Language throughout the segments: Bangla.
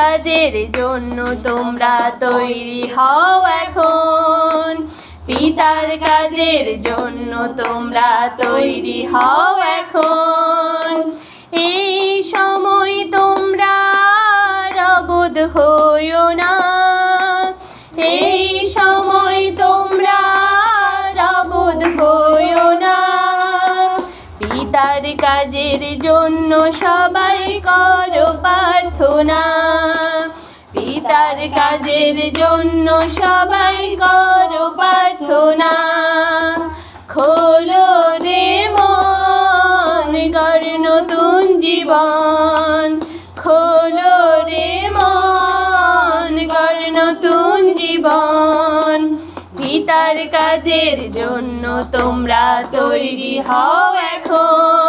কাজের জন্য তোমরা তৈরি হও এখন। পিতার কাজের জন্য তোমরা তৈরি হও এখন। এই সময় তোমরা রবদ হইও পিতার কাজের জন্য সবাই করো প্রার্থনা। পিতার কাজের জন্য সবাই করো প্রার্থনা। খোলো রে মন, গড় নতুন জীবন। খোলো রে মন, গড় নতুন জীবন। পিতার কাজের জন্য তোমরা তৈরি হও এখন।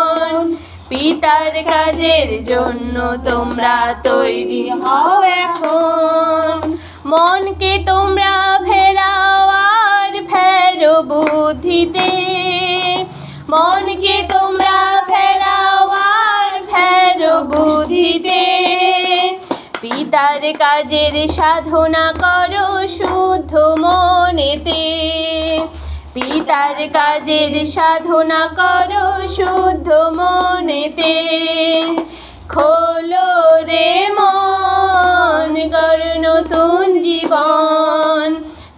পিতার কাজের জন্য তোমরা তৈরি হও এখন। মনকে তোমরা ফেরাও আর ফেরো বুদ্ধিতে। মনকে তোমরা ফেরাও আর ফেরো বুদ্ধিতে। পিতার কাজের সাধনা করো শুদ্ধ পিতার কাজের সাধনা করো শুদ্ধ মনেতে। খোলো রে মন, গড় নতুন জীবন।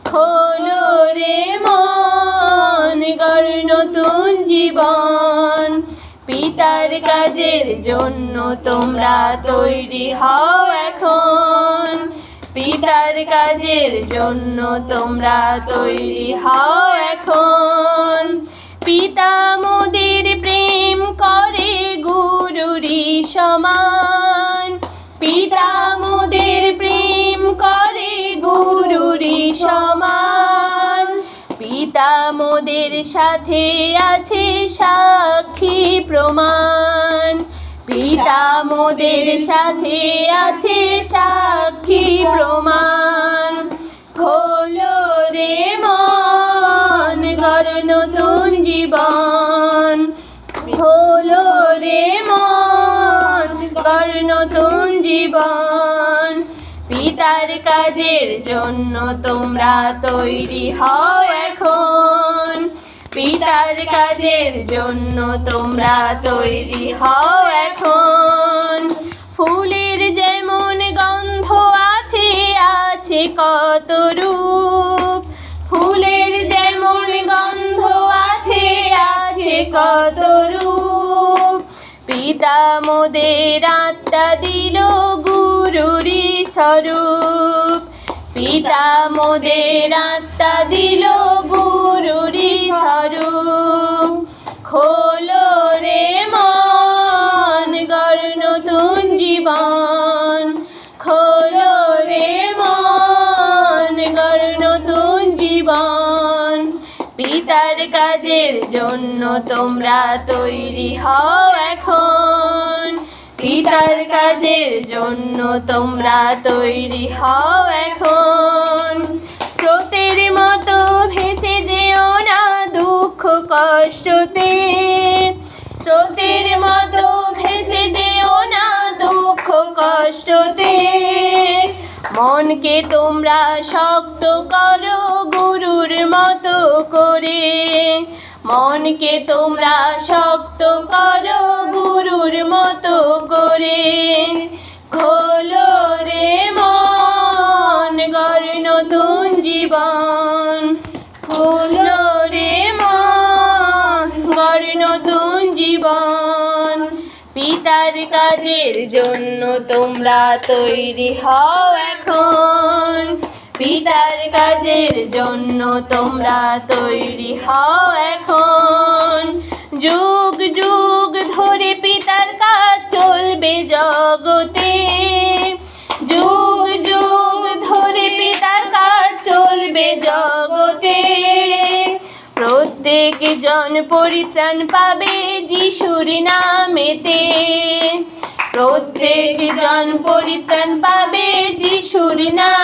খোলো রে মন, গড় নতুন জীবন। পিতার কাজের জন্য তোমরা তৈরি হও এখন। পিতার কাজের জন্য তোমরা তৈরি হও মোদের প্রেম করে গুরুরি সমান। পিতা মোদের সাথে আছে সাক্ষী প্রমাণ। পিতা মোদের সাথে আছে সাক্ষী প্রমাণ। খোলো রে মন, গড় নতুন জীবন। খোলো রে মন, গড় নতুন জীবন। পিতার কাজের জন্য তোমরা তৈরি হও এখন। পিতার কাজের জন্য তোমরা তৈরি হও এখন। ফুলের যেমন গন্ধ আছে আছে কত পিতা মোদের আত্মা দিল গুরুরি স্বরূপ। পিতা মোদের আত্মা দিল গুরুরি পিতার কাজের জন্য তোমরা তৈরি হও এখন। পিতার কাজের জন্য তোমরা তৈরি হও এখন। স্রোতের মতো ভেসে যেও না দুঃখ কষ্টতে। স্রোতের মতো ভেসে যেও না দুঃখ কষ্টতে। মনকে তোমরা শক্ত করো করে মনকে তোমরা শক্ত করো গুরুর মতো করে। খোলো রে মন, গড় নতুন জীবন। খোলো রে মন, গড় নতুন জীবন। পিতার কাজের জন্য তোমরা তৈরি হও এখন। পিতার কাজের জন্য তোমরা তৈরি হও জগতে। যুগ যুগ ধরে পিতার কাজ চলবে জগতে। প্রত্যেক জন পরিত্রাণ পাবে যিশুর নামেতে। প্রত্যেক জন পরিত্রাণ পাবে যিশুর নামেতে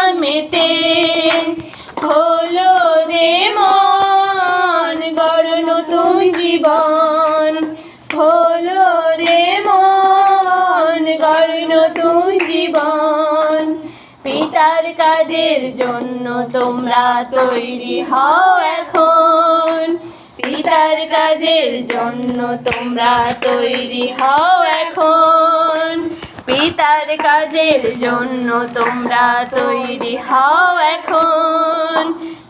কাজের জন্য তোমরা তৈরি হও এখন। পিতার কাজের জন্য তোমরা তৈরি হও এখন। পিতার কাজের জন্য তোমরা তৈরি হও এখন।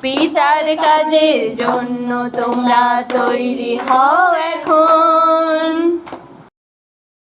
পিতার কাজের জন্য তোমরা তৈরি হও এখন।